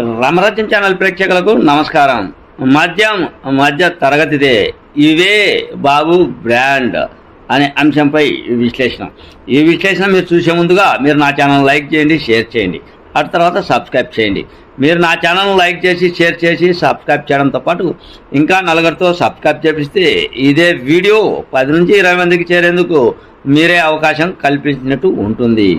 Ramarajyam channel ప్రేక్షకులకు నమస్కారం. మద్యం మధ్య తరగతిదే. ఇవే బాబు బ్రాండ్ అనే అంశంపై విశ్లేషణ. ఈ విశ్లేషణ మీరు చూసే ముందుగా మీరు నా ఛానల్ లైక్ చేయండి షేర్ చేయండి. అటు తర్వాత సబ్స్క్రైబ్ చేయండి. మీరు నా ఛానల్ లైక్ చేసి షేర్ చేసి సబ్స్క్రైబ్ చేయడంతో పాటు ఇంకా నలుగురితో సబ్స్క్రైబ్ చేపిస్తే ఇదే వీడియో పది నుంచి ఇరవై మందికి చేరేందుకు మీరే అవకాశం కల్పించినట్టు ఉంటుంది.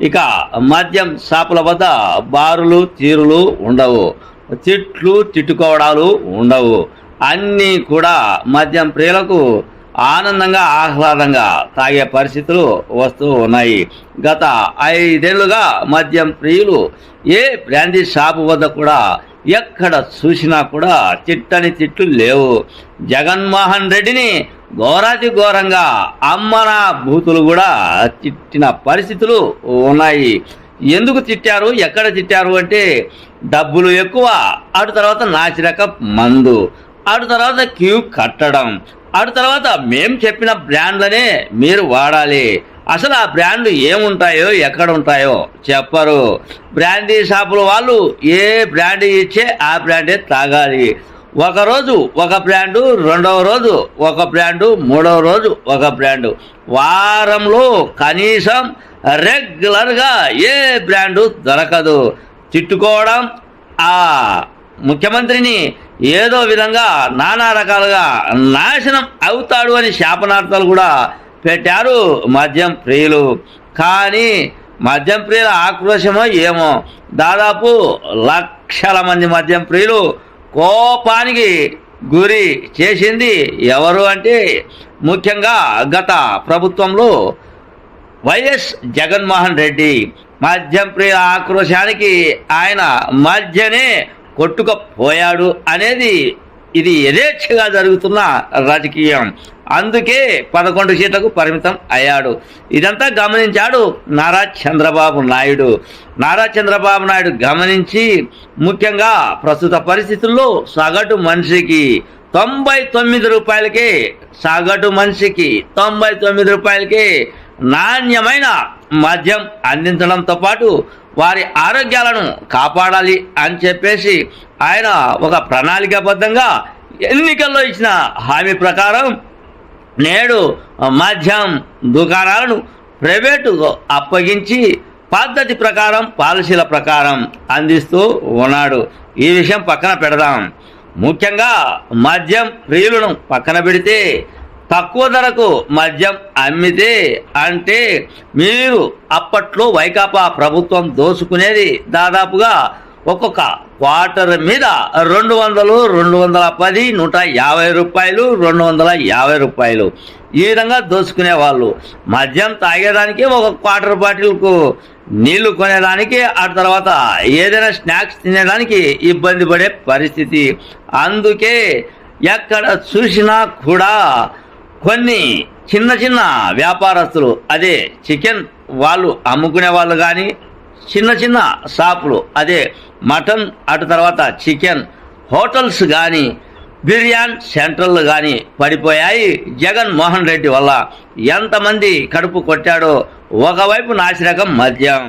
ఇక మద్యం షాపుల వద్ద బారులు తీరులు ఉండవు. తిట్లు తిట్టుకోవడాలు ఉండవు. అన్నీ కూడా మద్యం ప్రియులకు ఆనందంగా ఆహ్లాదంగా తాగే పరిస్థితులు వస్తూ ఉన్నాయి. గత ఐదేళ్ళుగా మద్యం ప్రియులు ఏ బ్రాందీ షాపు వద్ద కూడా ఎక్కడ చూసినా కూడా తిట్టని తిట్లు లేవు. జగన్మోహన్ రెడ్డిని ఘోరాతి ఘోరంగా అమ్మన భూతులు కూడా తిట్టిన పరిస్థితులు ఉన్నాయి. ఎందుకు తిట్టారు? ఎక్కడ తిట్టారు అంటే డబ్బులు ఎక్కువ అటు తర్వాత నాసిరక మందు అటు తర్వాత క్యూ కట్టడం అటు తర్వాత మేం చెప్పిన బ్రాండ్లనే మీరు వాడాలి. అసలు ఆ బ్రాండ్లు ఏముంటాయో ఎక్కడ ఉంటాయో చెప్పరు. బ్రాండీ షాపుల వాళ్ళు ఏ బ్రాండ్ ఇచ్చే ఆ బ్రాండే తాగాలి. ఒకరోజు ఒక బ్రాండు రెండవ రోజు ఒక బ్రాండు మూడవ రోజు ఒక బ్రాండు. వారంలో కనీసం రెగ్యులర్గా ఏ బ్రాండు దొరకదు. తిట్టుకోవడం ఆ ముఖ్యమంత్రిని ఏదో విధంగా నానా రకాలుగా నాశనం అవుతాడు అని శాపనార్థాలు కూడా పెట్టారు మద్యం ప్రియులు. కానీ మద్యం ప్రియుల ఆక్రోశమో ఏమో? దాదాపు లక్షల మంది మద్యం ప్రియులు కోపానికి గురి చేసింది ఎవరు అంటే ముఖ్యంగా గత ప్రభుత్వంలో వైఎస్ జగన్మోహన్ రెడ్డి. మద్యం ప్రియ ఆక్రోశానికి ఆయన మధ్యనే కొట్టుకపోయాడు అనేది ఇది యథేచ్ఛగా జరుగుతున్న రాజకీయం. అందుకే పదకొండు సీట్లకు పరిమితం అయ్యాడు. ఇదంతా గమనించాడు నారా చంద్రబాబు నాయుడు. నారా చంద్రబాబు నాయుడు గమనించి ముఖ్యంగా ప్రస్తుత పరిస్థితుల్లో సగటు మనిషికి తొంభై తొమ్మిది రూపాయలకే సగటు మనిషికి తొంభై తొమ్మిది రూపాయలకే నాణ్యమైన మద్యం అందించడంతో పాటు వారి ఆరోగ్యాలను కాపాడాలి అని చెప్పేసి ఆయన ఒక ప్రణాళికాబద్ధంగా ఎన్నికల్లో ఇచ్చిన హామీ ప్రకారం నేడు మద్యం దుకాణాలను ప్రైవేటు అప్పగించి పద్ధతి ప్రకారం పాలసీల ప్రకారం అందిస్తూ ఉన్నాడు. ఈ విషయం పక్కన పెడదాం. ముఖ్యంగా మద్యం ప్రియులను పక్కన పెడితే తక్కువ ధరకు మద్యం అమ్మితే అంటే మీరు అప్పట్లో వైకాపా ప్రభుత్వం దోసుకునేది దాదాపుగా ఒక్కొక్క క్వార్టర్ మీద రెండు వందలు రెండు వందల పది నూట యాభై రూపాయలు రెండు వందల యాభై రూపాయలు. ఈ విధంగా దోసుకునే వాళ్ళు. మద్యం తాగేదానికి ఒక క్వార్టర్ బాటిల్కు నీళ్ళు కొనేదానికి ఆ తర్వాత ఏదైనా స్నాక్స్ తినేదానికి ఇబ్బంది పడే పరిస్థితి. అందుకే ఎక్కడ చూసినా కూడా కొన్ని చిన్న చిన్న వ్యాపారస్తులు అదే చికెన్ వాళ్ళు అమ్ముకునే వాళ్ళు కానీ చిన్న చిన్న షాపులు అదే మటన్ అటు తర్వాత చికెన్ హోటల్స్ కానీ బిర్యానీ సెంటర్లు కానీ పడిపోయాయి. జగన్ మోహన్ రెడ్డి వల్ల ఎంతమంది కడుపు కొట్టాడో ఒకవైపు నాసిరకం మద్యం.